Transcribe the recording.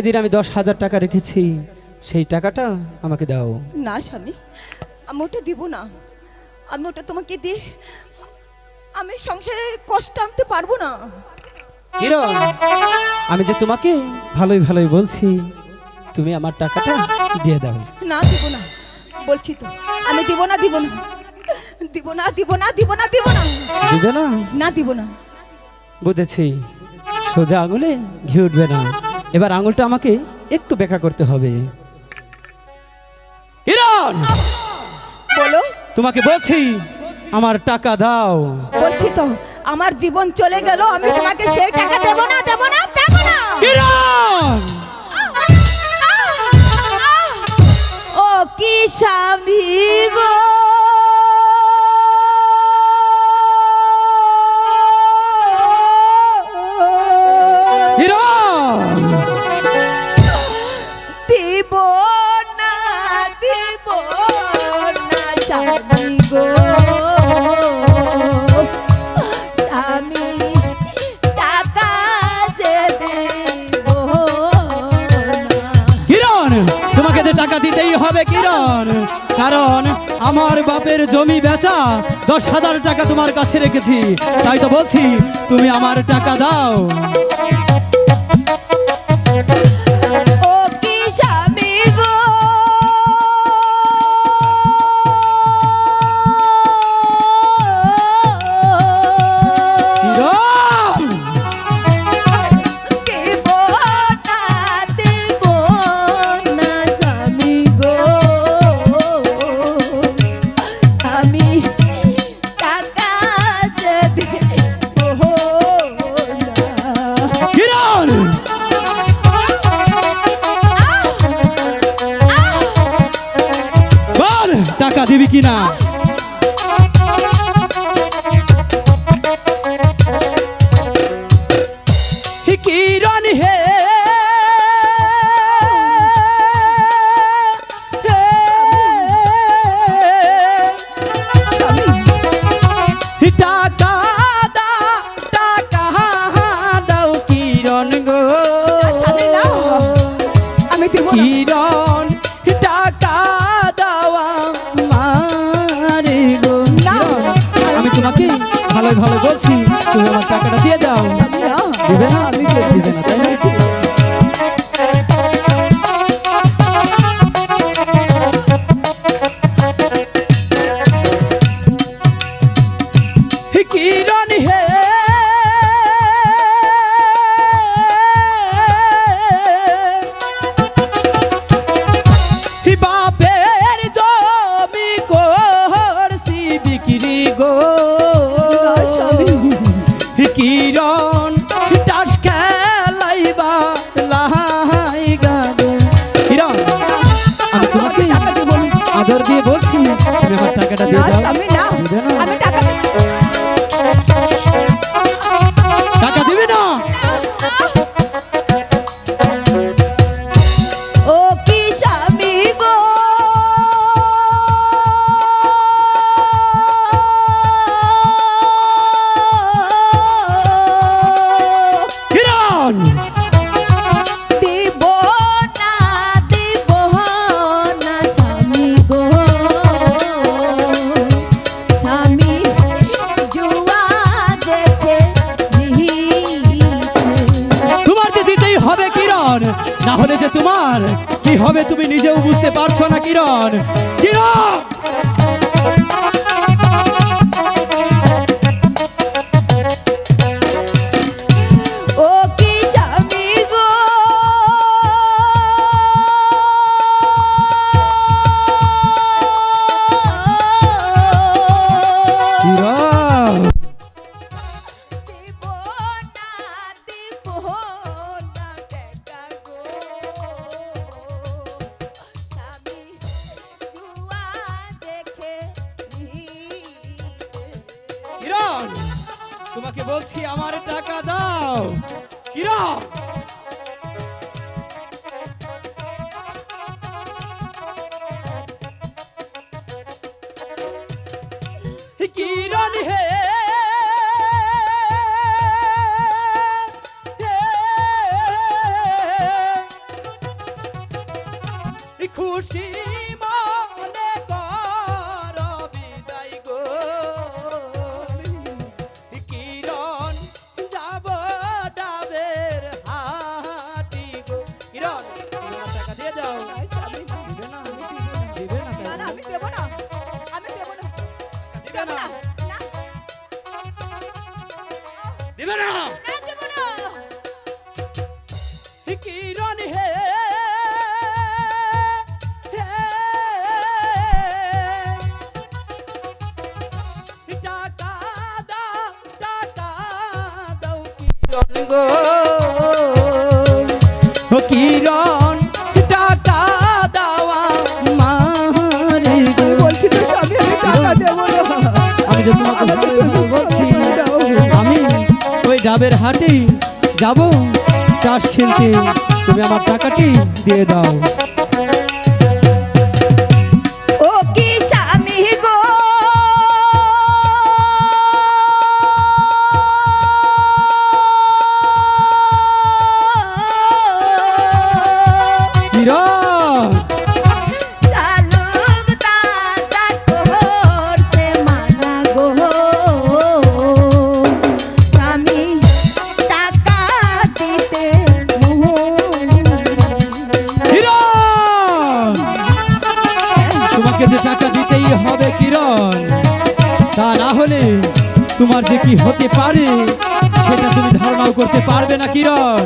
এদিন আমি দশ হাজার টাকা রেখেছি সেই টাকাটা আমাকে দাও। না স্বামী আমি ওটা দিব না। আমি ওটা তোমাকে দিয়ে আমি সংসারে কষ্ট আনতে পারব না। কিরণ আমি যে তোমাকে ভালোই ভালোই বলছি তুমি আমার টাকাটা দিয়ে দাও। না দিব না। বলছি তো আমি দিব না দিব না। দিব না দিব না দিব না দিব না। বুঝবে না? না দিব না। বুঝেছি। সোজা আঙুলে ঘি উঠবে না। এবার আঙুলটা আমাকে একটু বেঁকা করতে হবে। কিরণ! বলো। তোমাকে বলছি আমার টাকা দাও। বলছি তো আমার জীবন চলে গেল আমি তোমাকে সেই টাকা দেব না দেব না দেব না। কিরণ! ও কি স্বামী গো? টাকা দিতেই হবে কিরণ। কারণ আমার বাপের জমি বেচা দশ হাজার টাকা তোমার কাছে রেখেছি। তাই তো বলছি, তুমি আমার টাকা দাও। কিনা কিরণ হে। ভালো ভালো বলছি তুমি আমার টাকাটা দিয়ে দাও। দিবে না দিবে না তাই না? আদর দিয়ে বলছি আমার টাকাটা দিয়ে দাও। না হলে যে তোমার কি হবে তুমি নিজেও বুঝতে পারছ না কিরণ? কিরণ! কিরণ তোমাকে বলছি আমার টাকা দাও। কিরণ ডাবের হাটেই যাব। চাষ খেলতে তুমি আমার টাকাটি দিয়ে দাও। কিরণ তা না হলে তোমার যে কি হতে পারে, সেটা তুমি ধারণাও করতে পারবে না কিরণ।